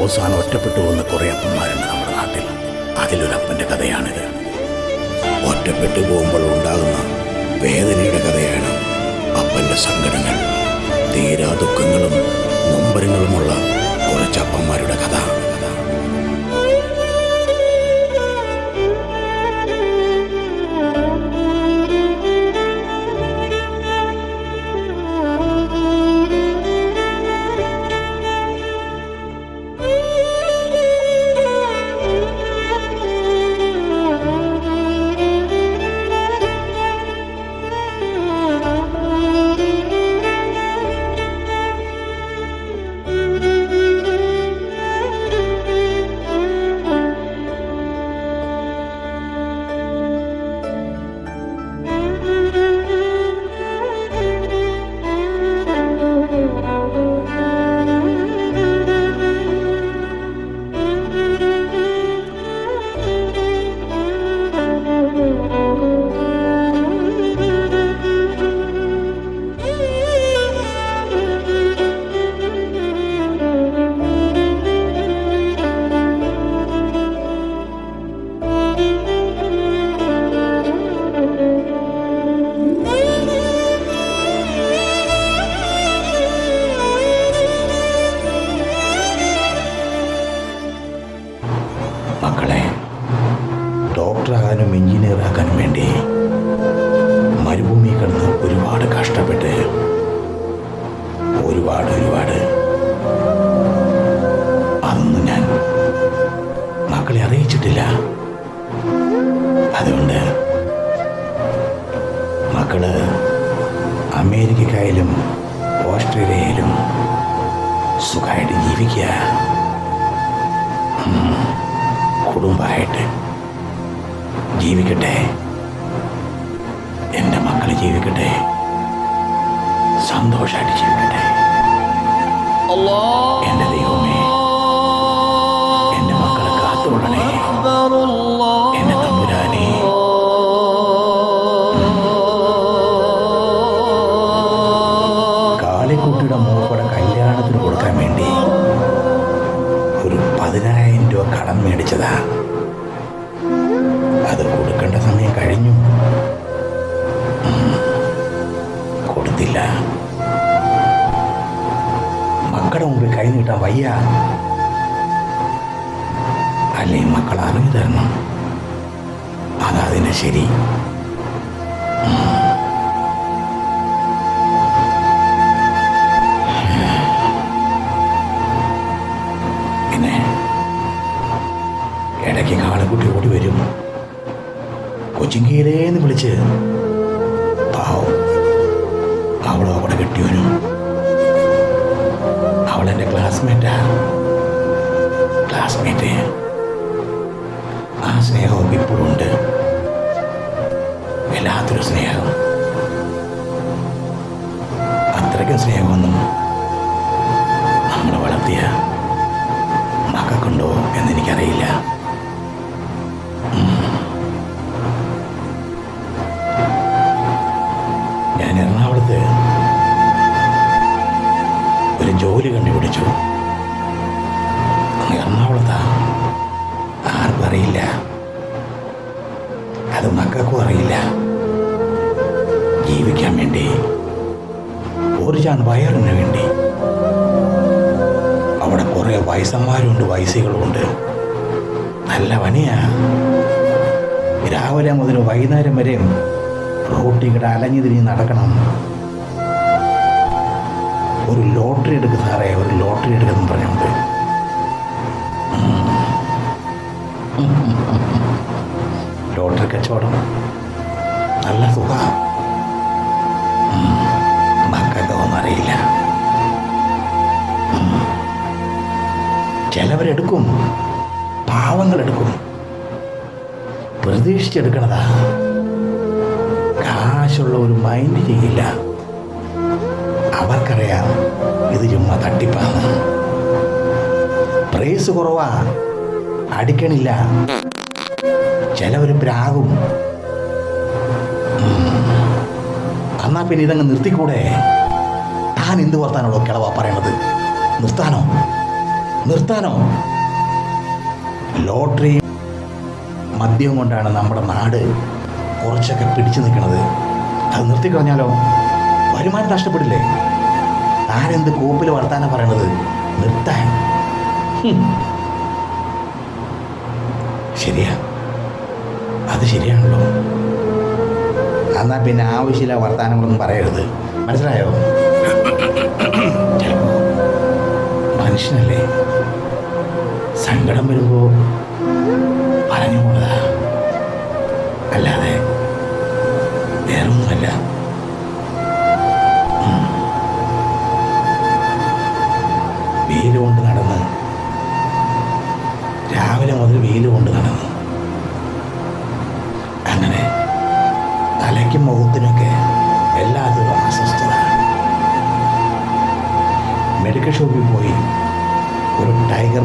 അവസാനം ഒറ്റപ്പെട്ടു പോകുന്ന കുറേ അപ്പന്മാരുണ്ട് നമ്മുടെ നാട്ടിൽ. അതിലൊരപ്പന്റെ കഥയാണിത്. ഒറ്റപ്പെട്ടു പോകുമ്പോൾ ഉണ്ടാകുന്ന വേദനയുടെ കഥയാണ് അപ്പന്റെ സങ്കടങ്ങൾ. തീരാ ദുഃഖങ്ങളും നൊമ്പരങ്ങളുമുള്ള കുറച്ചപ്പന്മാരുടെ കഥ. അറിയിച്ചിട്ടില്ല അതുകൊണ്ട് മക്കൾ അമേരിക്കയിലും ഓസ്ട്രേലിയയിലും സുഖമായിട്ട് ജീവിക്കുക. കുടുംബമായിട്ട് ജീവിക്കട്ടെ. എന്റെ മക്കൾ ജീവിക്കട്ടെ. സന്തോഷമായിട്ട് ജീവിക്കട്ടെ. എന്റെ ദൈവമേ. കാളിക്കുട്ടിയുടെ മോളുടെ കല്യാണത്തിന് കൊടുക്കാൻ വേണ്ടി ഒരു പതിനായിരം രൂപ കടം മേടിച്ചതാ. അത് കൊടുക്കേണ്ട സമയം കഴിഞ്ഞു. കൊടുത്തില്ല. മക്കളുടെ മുമ്പിൽ കൈ നീട്ടാൻ വയ്യ. അല്ലേ മക്കൾ അറിഞ്ഞു തരണം. അതാ അതിന്റെ ശരി. കാളക്കുട്ടി കൊച്ചിങ്ങീലേന്ന് വിളിച്ച് പാവം. അവളോ അവിടെ കെട്ടിയവനും അവളെന്റെ ക്ലാസ്മേറ്റാ ക്ലാസ്മേറ്റ് ആ സ്നേഹവും ഇപ്പോഴും ഉണ്ട്. വല്ലാത്തൊരു സ്നേഹം. അത്രയ്ക്കും സ്നേഹമൊന്നും നമ്മളെ വളർത്തിയ മക്കൾക്കുണ്ടോ എന്നെനിക്കറിയില്ല അങ്ങ് എറണാകുളത്താ. ആർക്കും അറിയില്ല. അത് മക്കൾക്കും അറിയില്ല. ജീവിക്കാൻ വേണ്ടി. ഒരു ചാൻ വയറിന് വേണ്ടി. അവിടെ കുറെ വയസ്സന്മാരുണ്ട് വയസ്സുകളുമുണ്ട്. നല്ല പണിയാ. രാവിലെ മുതൽ വൈകുന്നേരം വരെയും റോട്ടിൽ അലഞ്ഞു തിരിഞ്ഞ് നടക്കണം. ഒരു ലോട്ടറി എടുക്കുന്ന സാറേ ഒരു ലോട്ടറി എടുക്കുന്നു പറഞ്ഞുകൊണ്ട് ലോട്ടറി കച്ചവടം. നല്ല സുഖ മക്കൾക്ക് ഒന്നും അറിയില്ല. ചിലവരെടുക്കും. പാവങ്ങളെടുക്കും. പ്രതീക്ഷിച്ചെടുക്കണതാ. കാശുള്ള ഒരു മൈൻഡ് ചെയ്യില്ല. അവർക്കറിയാം ഇത് ചുമ്മാ തട്ടിപ്പാണ്. പ്രൈസ് കുറവാ. അടിക്കണില്ല. ചിലവർ പ്രാകും. എന്നാ പിന്നെ ഇതങ്ങ് നിർത്തിക്കൂടെ? താൻ എന്ത് വർത്താനോടോ കിളവാ പറയണത്? നിർത്താനോ? നിർത്താനോ? ലോട്ടറി മദ്യം കൊണ്ടാണ് നമ്മുടെ നാട് കുറച്ചൊക്കെ പിടിച്ചു നിൽക്കുന്നത് അത് നിർത്തിക്കളഞ്ഞാലോ? വരുമാനം നഷ്ടപ്പെടില്ലേ? ആരെന്ത് കോപ്പിൽ വർത്താനം പറയണത്? നിർത്താൻ. ശരിയാ. അത് ശരിയാണല്ലോ. എന്നാ പിന്നെ ആവശ്യമില്ല വർത്താനങ്ങളൊന്നും പറയരുത്. മനസ്സിലായോ? മനുഷ്യനല്ലേ സങ്കടം വരുമ്പോ പറഞ്ഞു പോണതാ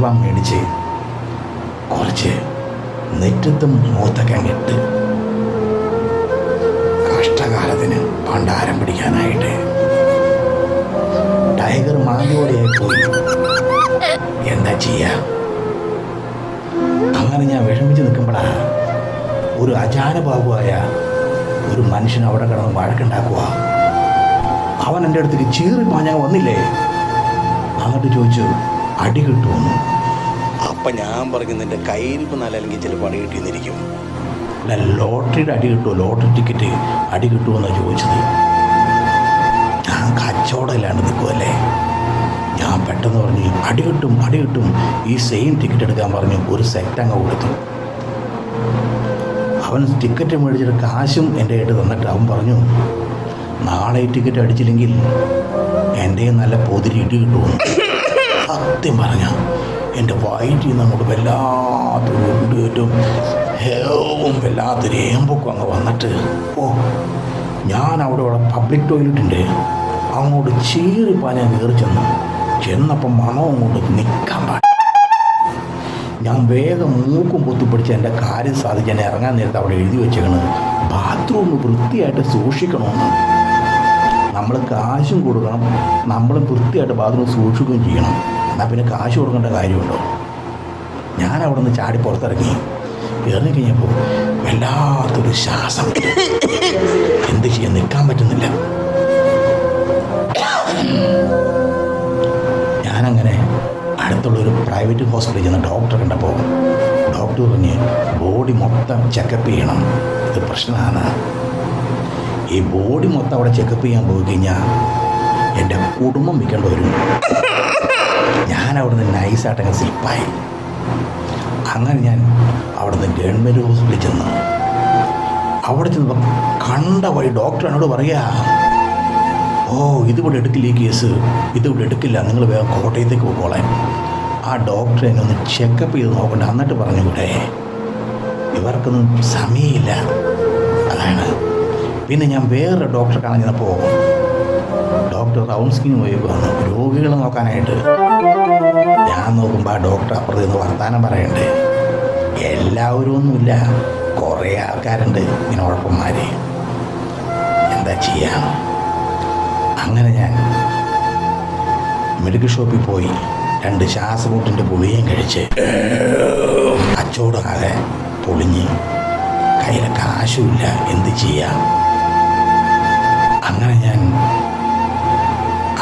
ബാം മേടിച്ച് കുറച്ച് നെറ്റത്തും മൂത്തൊക്കെ അങ്ങിട്ട് കഷ്ടകാലത്തിന് പണ്ടാരം പിടിക്കാനായിട്ട് ടൈഗർ മാതിയോടെയായി പോയി എന്താ ചെയ്യാ? അങ്ങനെ ഞാൻ വിഷമിച്ച് നിൽക്കുമ്പോഴാ ഒരു അജാനബാബുവായ ഒരു മനുഷ്യൻ അവിടെ കിടന്ന് വഴക്കുണ്ടാക്കുക. അവൻ എന്റെ അടുത്തേക്ക് ചീറി പാഞ്ഞാൽ വന്നില്ലേ? എന്നിട്ട് ചോദിച്ചു അടി കിട്ടുമെന്ന് അപ്പൊ ഞാൻ പറഞ്ഞു നിന്റെ കയ്യിരിപ്പ് നല്ലെങ്കിൽ ചിലപ്പോൾ അടി കിട്ടിയെന്നിരിക്കും. അല്ല ലോട്ടറിയുടെ അടി കിട്ടുമോ? ലോട്ടറി ടിക്കറ്റ് അടി കിട്ടുമെന്നാണ് ചോദിച്ചത്. ഞാൻ കച്ചവടമില്ലാണ്ട് നിൽക്കുമല്ലേ ഞാൻ പെട്ടെന്ന് പറഞ്ഞു അടി കിട്ടും അടി കിട്ടും. ഈ സെയിം ടിക്കറ്റ് എടുക്കാൻ പറഞ്ഞു ഒരു സെറ്റ് അങ്ങ് കൊടുത്തു. അവൻ ടിക്കറ്റ് മേടിച്ചിട്ട് കാശും എന്റെ ആയിട്ട് തന്നിട്ട് അവൻ പറഞ്ഞു നാളെ ഈ ടിക്കറ്റ് അടിച്ചില്ലെങ്കിൽ എന്റെ നല്ല പൊതിരി ഇടി കിട്ടുമെന്ന്. സത്യം പറഞ്ഞ എന്റെ നിന്ന് അങ്ങോട്ട് വല്ലാത്തൊരു ഉണ്ടുകയറ്റും ഹേവും വല്ലാത്തൊരു ഏമ്പൊക്കെ അങ്ങ് വന്നിട്ട് ഓ ഞാൻ അവിടെ ഉള്ള പബ്ലിക് ടോയ്ലറ്റിന്റെ അങ്ങോട്ട് ചീറിപ്പാൻ ഞാൻ കയറി ചെന്നു ചെന്നപ്പം മണം അങ്ങോട്ട് നിൽക്കാൻ പാടില്ല. ഞാൻ വേഗം മൂക്കും പൊത്തിപ്പിടിച്ച് എന്റെ കാര്യം സാധിച്ച് എന്നെ ഇറങ്ങാൻ നേരത്തെ അവിടെ എഴുതി വെച്ചേക്കണ്. ബാത്റൂം വൃത്തിയായിട്ട് സൂക്ഷിക്കണമെന്ന്. നമ്മൾ കാശും കൊടുക്കണം. നമ്മൾ വൃത്തിയായിട്ട് ബാത്റൂം സൂക്ഷിക്കുകയും ചെയ്യണം. എന്നാൽ പിന്നെ കാശ് കൊടുക്കേണ്ട കാര്യമുണ്ടോ? ഞാൻ അവിടെ നിന്ന് ചാടി പുറത്തിറങ്ങി ഇറങ്ങി കഴിഞ്ഞപ്പോൾ വല്ലാത്തൊരു ശ്വാസം. എന്ത് ചെയ്യാൻ നിൽക്കാൻ പറ്റുന്നില്ല. ഞാനങ്ങനെ അടുത്തുള്ള ഒരു പ്രൈവറ്റ് ഹോസ്പിറ്റലിൽ ചെന്ന് ഡോക്ടറെ കണ്ടപ്പോൾ ഡോക്ടർ പറഞ്ഞ് ബോഡി മൊത്തം ചെക്കപ്പ് ചെയ്യണം. ഇത് പ്രശ്നമാണ്. ഈ ബോഡി മൊത്തം അവിടെ ചെക്കപ്പ് ചെയ്യാൻ പോയി കഴിഞ്ഞാൽ എന്റെ കുടുംബം വിൽക്കേണ്ടി വരും. ഞാൻ അവിടുന്ന് നൈസായിട്ടങ്ങ് സ്ലിപ്പായി അങ്ങനെ ഞാൻ അവിടുന്ന് ഗവൺമെന്റ് ഹോസ്പിറ്റലിൽ ചെന്നു. അവിടെ ചെന്നപ്പോൾ കണ്ട വഴി ഡോക്ടർ എന്നോട് പറയാ ഓ ഇതിവിടെ എടുക്കില്ല ഈ കേസ് ഇതിവിടെ എടുക്കില്ല. നിങ്ങൾ വേഗം കോട്ടയത്തേക്ക് പോകോളെ ആ ഡോക്ടറെ എന്നെ ഒന്ന് ചെക്കപ്പ് ചെയ്ത് നോക്കണ്ട എന്നിട്ട് പറഞ്ഞു കൂടെ ഇവർക്കൊന്നും സമയമില്ല. അതാണ്. പിന്നെ ഞാൻ വേറൊരു ഡോക്ടറെ കാണാൻ ചെന്നപ്പോൾ ഡോക്ടർ റൗണ്ട് സ്കിൻ പോയി രോഗികളെ നോക്കാനായിട്ട്. നോക്കുമ്പോൾ ആ ഡോക്ടർ അപ്പുറത്ത് നിന്ന് വർത്തമാനം പറയണ്ടേ. എല്ലാവരും ഒന്നുമില്ല. കുറേ ആൾക്കാരുണ്ട് ഇങ്ങനെ ഉഴപ്പന്മാർ എന്താ ചെയ്യാം? അങ്ങനെ ഞാൻ മെഡിക്കൽ ഷോപ്പിൽ പോയി രണ്ട് ശ്വാസമുട്ടിന്റെ പുളിയും കഴിച്ച് കച്ചവടമാകെ പൊളിഞ്ഞ് കയ്യിലെ കാശുമില്ല. എന്ത് ചെയ്യാം? അങ്ങനെ ഞാൻ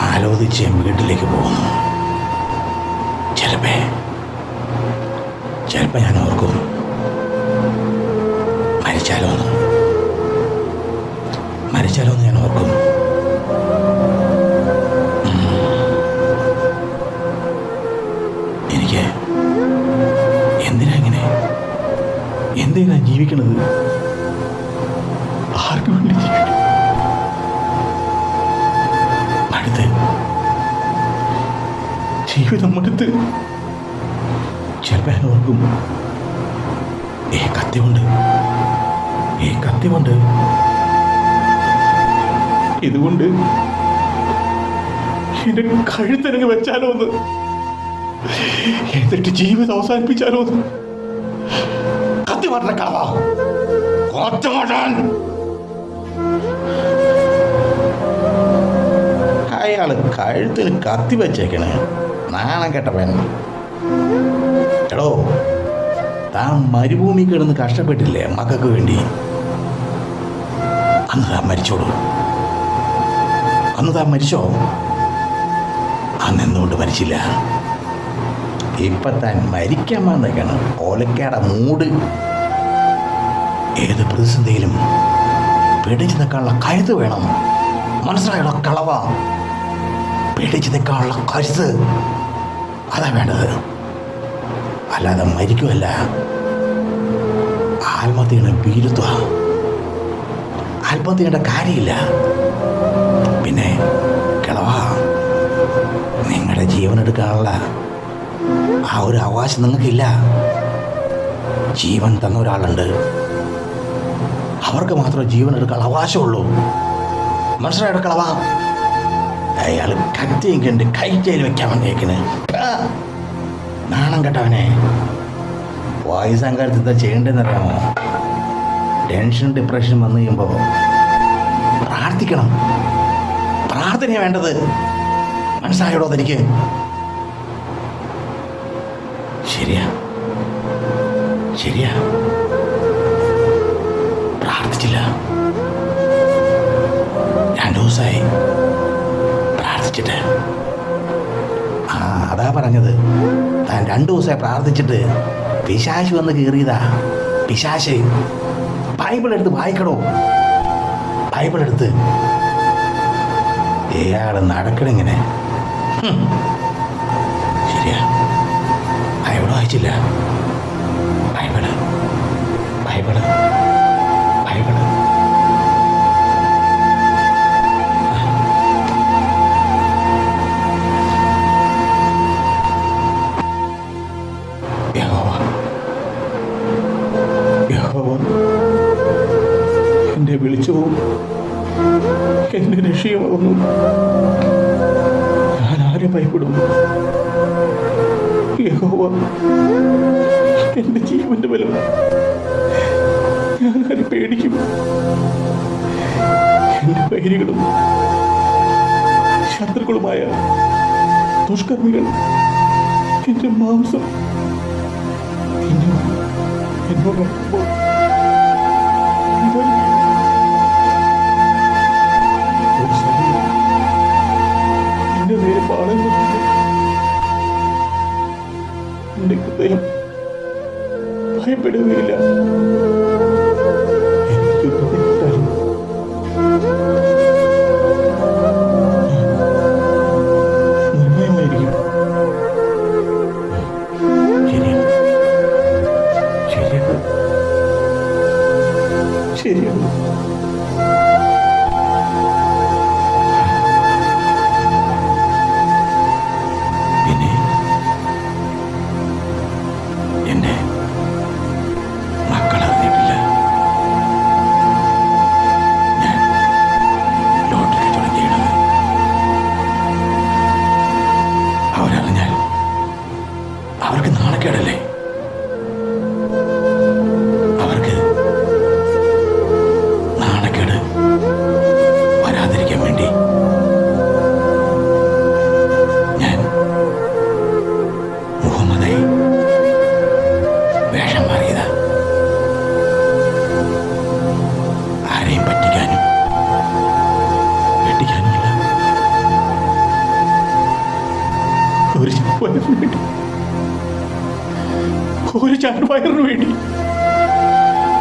ആലോചിച്ച് വീട്ടിലേക്ക് പോകുന്നു ചിലപ്പേ ചിലപ്പോൾ ഞാൻ ഓർക്കും. മരിച്ചാലോ മരിച്ചാലോ എന്ന് ഞാൻ ഓർക്കും. എനിക്ക് എന്തിനാ ഇങ്ങനെ? എന്തിനാ ജീവിക്കണത് ജീവിതം അടുത്ത് ചിലപ്പോൾ ഓർക്കും ഏ കത്തി കൊണ്ട് ഏ കത്തി കൊണ്ട് ഇതുകൊണ്ട് എന്റെ കഴുത്തിനങ്ങ് വെച്ചാലോ എന്ന്. എന്നിട്ട് ജീവിതം അവസാനിപ്പിച്ചാലോ എന്ന്. കത്തി പറഞ്ഞ കൊത്ത മാറ്റാൻ. അയാൾ കഴുത്തിന് കത്തി വെച്ചേക്കണേ. നാണം കെട്ടവൻ. എടോ താൻ മരുഭൂമി കിടന്ന് കഷ്ടപ്പെട്ടില്ലേ മക്കൾക്ക് വേണ്ടി? അന്ന് താൻ മരിച്ചോളൂ. അന്ന് താൻ മരിച്ചോ? അന്ന് എന്തുകൊണ്ട് മരിച്ചില്ല. ഇപ്പൊ താൻ മരിക്കാൻ വന്നേക്കാണ്. ഓലക്കാട മൂട്. ഏത് പ്രതിസന്ധിയിലും പിടിച്ചു നിൽക്കാനുള്ള കരുത്ത് വേണം. മനസ്സിലായുള്ള കളവ. പിടിച്ചു നിൽക്കാനുള്ള കരുത്ത്. അതാ വേണ്ടത്. അല്ലാതെ മരിക്കുമല്ല ആത്മഹത്യയുടെ ഭീരുത്വ. ആത്മഹത്യയുടെ കാര്യമില്ല. പിന്നെ കിളവാ. നിങ്ങളുടെ ജീവൻ എടുക്കാനുള്ള ആ ഒരു അവകാശം നിങ്ങൾക്കില്ല. ജീവൻ തന്ന ഒരാളുണ്ട്. അവർക്ക് മാത്രമേ ജീവൻ എടുക്കാനുള്ള അവകാശമുള്ളൂ. മനസ്സിലായിട്ട് കളവാ? അയാൾ കത്തിയും കണ്ട് കൈച്ചയിൽ വെക്കാൻ വന്നേക്കണ്. നാണം കെട്ടവനെ. വായുസങ്കാരത്തിൽ എന്താ ചെയ്യേണ്ടതെന്നറിയാമോ? ടെൻഷൻ ഡിപ്രഷൻ വന്നു കഴിയുമ്പോൾ പ്രാർത്ഥിക്കണം. പ്രാർത്ഥനയാണ് വേണ്ടത്. മനസ്സായോടോ തനിക്ക്? ശരിയാ. ശരിയാ. പ്രാർത്ഥിച്ചില്ല. രണ്ടു ദിവസമായി പ്രാർത്ഥിച്ചിട്ട്. ആ അതാ പറഞ്ഞത്. താൻ രണ്ടു ദിവസമായി പ്രാർത്ഥിച്ചിട്ട് പിശാശ് വന്ന് കീറിയതാ. പിശാശ് ബൈബിൾ എടുത്ത് വായിക്കണോ? ബൈബിൾ എടുത്ത്. ഇയാൾ നടക്കണിങ്ങനെ. ശരിയാ. ബൈബിൾ വായിച്ചില്ല? ബൈബിൾ. ബൈബിൾ. എന്റെ എന്റെ എന്റെ വളർന്നു ഞാൻ ആരെ ഭയപ്പെടും എന്റെ ജീവന്റെ ബലം. ഞാൻ ആരെ പേടിക്കും? എന്റെ വൈരികളും ശത്രുക്കളുമായ ദുഷ്കർമ്മികൾ എന്റെ മാംസം എന്നോട് എന്നോടൊപ്പം ഭയപ്പെടുകയില്ല. എനിക്ക്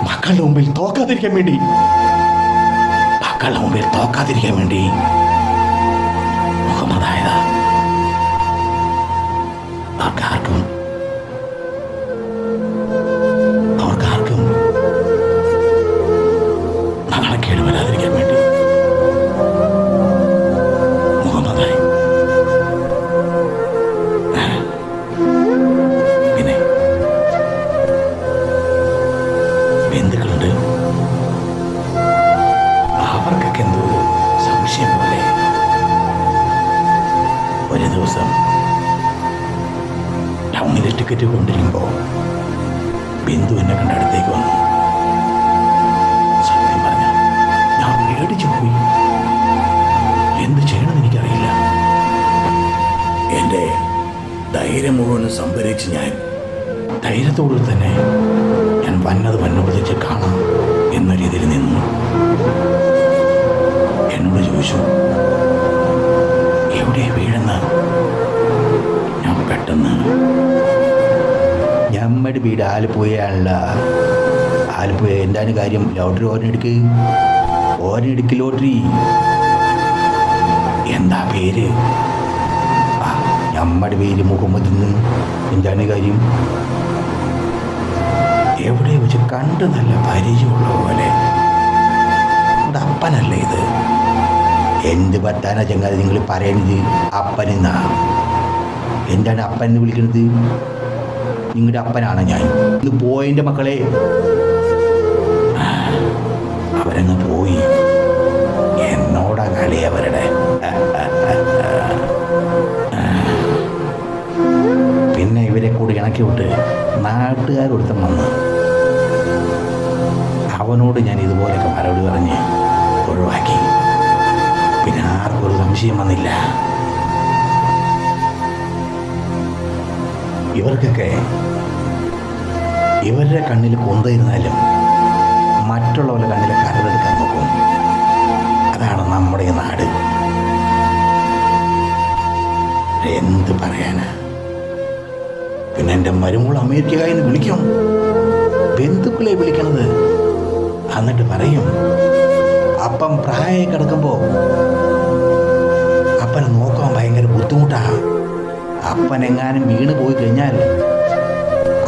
മക്കളുടെ മുമ്പിൽ തോക്കാതിരിക്കാൻ വേണ്ടി. മക്കളുടെ മുമ്പിൽ തോക്കാതിരിക്കാൻ വേണ്ടി. ടൗണിൽ ടിക്കറ്റ് കൊണ്ടിരിക്കുമ്പോൾ ബിന്ദു എന്നെ കണ്ട അടുത്തേക്ക് വന്നു. സത്യം പറഞ്ഞ ഞാൻ പേടിച്ചു പോയി. എന്ത് ചെയ്യണമെന്ന് എനിക്കറിയില്ല. എന്റെ ധൈര്യം മുഴുവൻ സംഭരിച്ച് ഞാൻ ധൈര്യത്തോടെ തന്നെ ഞാൻ വന്നത് വന്നപ്പോഴത്തേക്ക് കാണാം എന്ന രീതിയിൽ നിന്നു. എന്നോട് ചോദിച്ചു എവിടെ വീഴുന്ന ഞാൻ ഞമ്മടെ വീട് ആലപ്പുഴയാണല്ല ആലപ്പുഴ എന്താണ് കാര്യം? ലോട്ടറി ഓരനെടുക്ക് ഓരനെടുക്ക് ലോട്ടറി. എന്താ പേര്? നമ്മുടെ പേര് മുഹമ്മദ് എന്താണ് കാര്യം? എവിടെ വെച്ച് കണ്ട് നല്ല പരിചയമുള്ള പോലെ. നമ്മുടെ അപ്പനല്ലേ ഇത്? എന്ത് പറ്റാനാ ചങ്ങാതി നിങ്ങൾ പറയുന്നത്? അപ്പനെന്നാ എന്താണ് അപ്പൻ എന്ന് വിളിക്കുന്നത്? നിങ്ങളുടെ അപ്പനാണ് ഞാൻ? ഇന്ന് പോയിന്റെ മക്കളെ. അവരങ്ങ് പോയി. എന്നോടാ കളി അവരുടെ. പിന്നെ ഇവരെ കൂടി ഇണക്കി വിട്ട് നാട്ടുകാരൊരുത്തം വന്ന് അവനോട് ഞാൻ ഇതുപോലെയൊക്കെ മറുപടി പറഞ്ഞ് ഒഴിവാക്കി. പിന്നെ ആർക്കൊരു സംശയം വന്നില്ല. ഇവർക്കൊക്കെ ഇവരുടെ കണ്ണിൽ കൊന്തയിരുന്നാലും മറ്റുള്ളവരുടെ കണ്ണിൽ കരടെടുക്കാൻ നോക്കും. അതാണ് നമ്മുടെ നാട്. എന്ത് പറയാനാ? പിന്നെ എന്റെ മരുമോൾ അമേരിക്ക എന്ന് വിളിക്കും. ബന്ധുക്കളെ വിളിക്കണത്. എന്നിട്ട് പറയും അപ്പം പ്രായം കിടക്കുമ്പോൾ എങ്ങാനും വീണ് പോയി കഴിഞ്ഞാൽ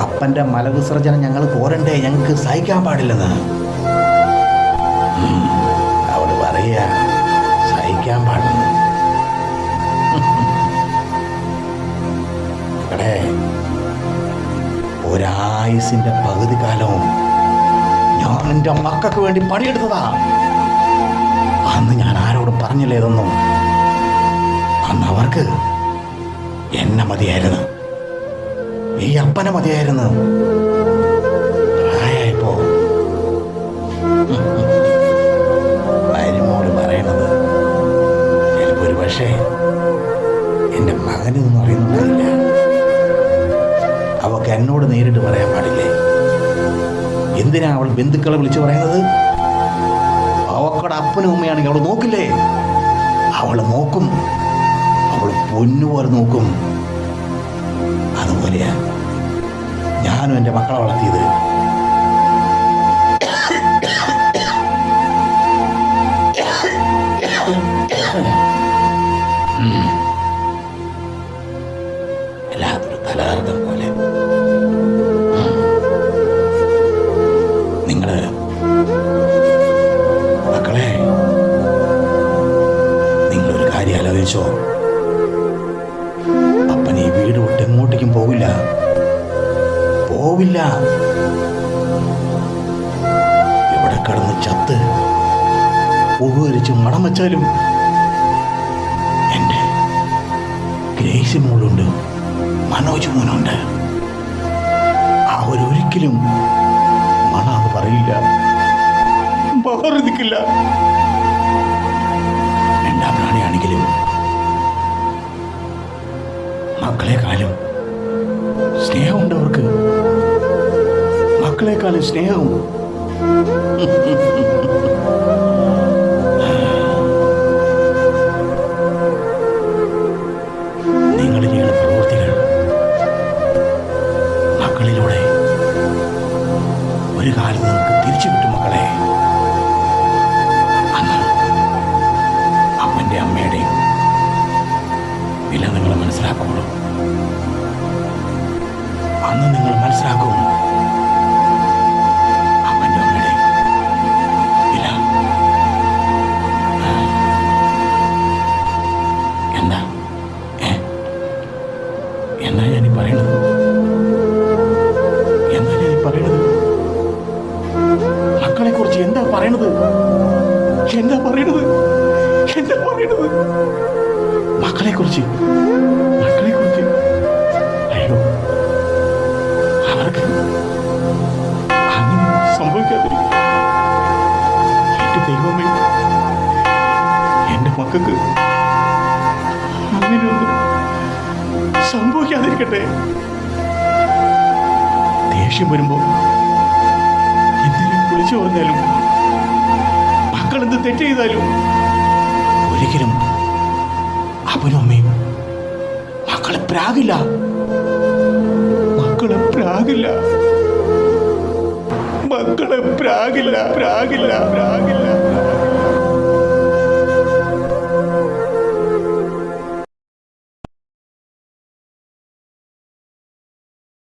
അപ്പന്റെ മലവിസർജനം ഞങ്ങൾ പോരണ്ടേ? ഞങ്ങൾക്ക് സഹിക്കാൻ പാടില്ലെന്ന്. അവൾ പറയാ സഹിക്കാൻ പാടില്ല ഒരായുസിന്റെ പകുതി കാലവും ഞാൻ എന്റെ മക്കൾക്ക് വേണ്ടി പണിയെടുത്തതാ. അന്ന് ഞാൻ ആരോടും പറഞ്ഞില്ല ഇതൊന്നും? അന്ന് അവർക്ക് എന്നെ മതിയായിരുന്നു. ഈ അപ്പനെ മതിയായിരുന്നു. പ്രായമായപ്പോ മരുമോൾ പറയണത്. ചിലപ്പോ ഒരു പക്ഷേ എന്റെ മകനൊന്നും അറിയുന്നുണ്ടാവില്ല അവക്ക് എന്നോട് നേരിട്ട് പറയാൻ പാടില്ലേ? എന്തിനാ അവൾ ബന്ധുക്കളെ വിളിച്ചു പറയുന്നത്? മാറി നിൽക്കില്ല രണ്ടാം പ്രാണിയാണെങ്കിലും മക്കളെക്കാളും സ്നേഹമുണ്ട് അവർക്ക് മക്കളെക്കാളും സ്നേഹം നിങ്ങൾ ചെയ്യുന്ന പ്രവൃത്തികൾ മക്കളിലൂടെ ഒരു കാലത്ത് നമുക്ക് തിരിച്ചു കിട്ടും. അന്ന് നിങ്ങൾ മനസ്സിലാക്കും. സംഭവിക്കാതിരിക്കട്ടെ ദേഷ്യം വരുമ്പോ എന്തെങ്കിലും വിളിച്ചു പറഞ്ഞാലും മക്കൾ എന്ത് തെറ്റ് ചെയ്താലും ഒരിക്കലും അപ്പനും അമ്മയും മക്കളെ പ്രാകില്ല മക്കളെ പ്രാകില്ല മക്കളെ പ്രാകില്ല പ്രാകില്ല പ്രാകില്ല